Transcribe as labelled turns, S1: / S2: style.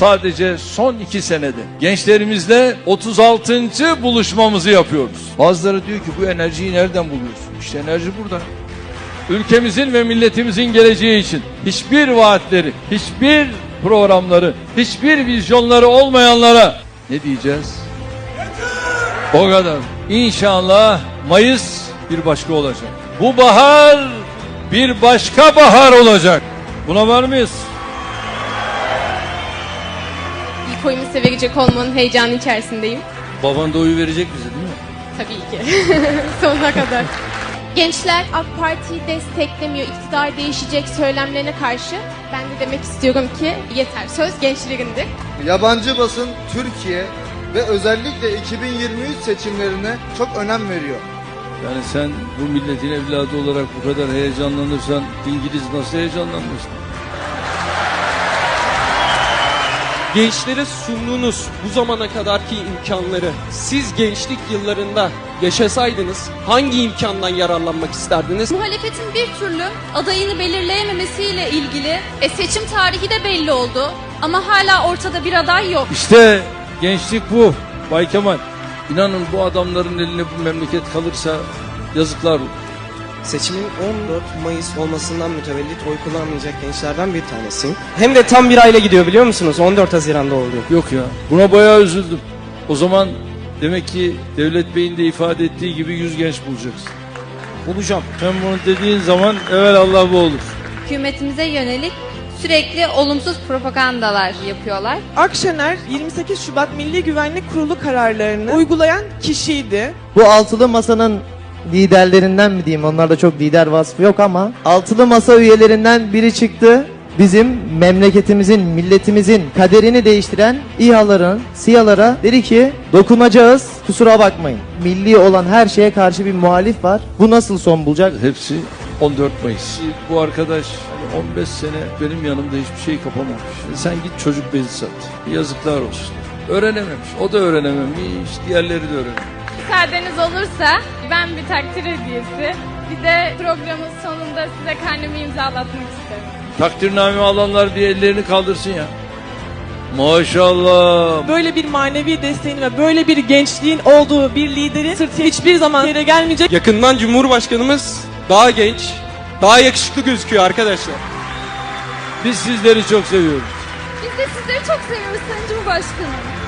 S1: sadece son iki senede gençlerimizle 36. buluşmamızı yapıyoruz. Bazıları diyor ki bu enerjiyi nereden buluyorsun? İşte enerji burada. Ülkemizin ve milletimizin geleceği için hiçbir vaatleri, hiçbir programları, hiçbir vizyonları olmayanlara ne diyeceğiz? O kadar. İnşallah Mayıs bir başka olacak. Bu bahar bir başka bahar olacak. Buna var mıyız?
S2: İlk oyumu size verecek olmanın heyecanı içerisindeyim.
S1: Baban da oyu verecek bize değil mi?
S2: Tabii ki. Sonuna kadar. Gençler AK Parti'yi desteklemiyor, iktidar değişecek söylemlerine karşı. Ben de demek istiyorum ki yeter söz gençlerindir.
S3: Yabancı basın Türkiye ve özellikle 2023 seçimlerine çok önem veriyor.
S1: Yani sen bu milletin evladı olarak bu kadar heyecanlanırsan İngiliz nasıl heyecanlanmıştı?
S4: Gençlere sunduğunuz bu zamana kadarki imkanları siz gençlik yıllarında yaşasaydınız hangi imkandan yararlanmak isterdiniz?
S5: Muhalefetin bir türlü adayını belirleyememesiyle ilgili e, seçim tarihi de belli oldu. Ama hala ortada bir aday yok.
S1: İşte gençlik bu Bay Kemal. İnanın bu adamların eline bu memleket kalırsa yazıklar olur.
S6: Seçimin 14 Mayıs olmasından mütevellit oy kullanmayacak gençlerden bir tanesiyim. Hem de tam bir ayla gidiyor biliyor musunuz? 14 Haziran'da oluyor.
S1: Yok ya buna bayağı üzüldüm. O zaman demek ki Devlet Bey'in de ifade ettiği gibi 100 genç bulacaksın.
S6: Bulacağım.
S1: Sen bunu dediğin zaman evvel Allah bu olur.
S7: hükümetimize yönelik sürekli olumsuz propagandalar yapıyorlar.
S8: Akşener 28 Şubat Milli Güvenlik Kurulu kararlarını uygulayan kişiydi.
S9: Bu altılı masanın liderlerinden mi diyeyim onlarda çok lider vasfı yok ama altılı masa üyelerinden biri çıktı. Bizim memleketimizin, milletimizin kaderini değiştiren İHA'ların, SİHA'lara dedi ki dokunacağız kusura bakmayın. Milli olan her şeye karşı bir muhalif var. Bu nasıl son bulacak?
S1: Hepsi 14 Mayıs. Bu arkadaş hani 15 sene benim yanımda hiçbir şey kapamamış. Sen git çocuk bezi sat. Yazıklar olsun. Öğrenememiş. O da öğrenememiş. Diğerleri de öğrenememiş.
S2: Müsaadeniz olursa ben bir takdir hediyesi. Bir de programın sonunda size karnemi imzalatmak isterim.
S1: Takdirname alanlar diye ellerini kaldırsın ya. Maşallah.
S8: Böyle bir manevi desteğin ve böyle bir gençliğin olduğu bir liderin sırtı hiçbir zaman yere gelmeyecek.
S4: Yakından Cumhurbaşkanımız daha genç, daha yakışıklı gözüküyor arkadaşlar.
S1: Biz sizleri çok seviyoruz.
S5: Biz de sizleri çok seviyoruz Sayın Cumhurbaşkanım.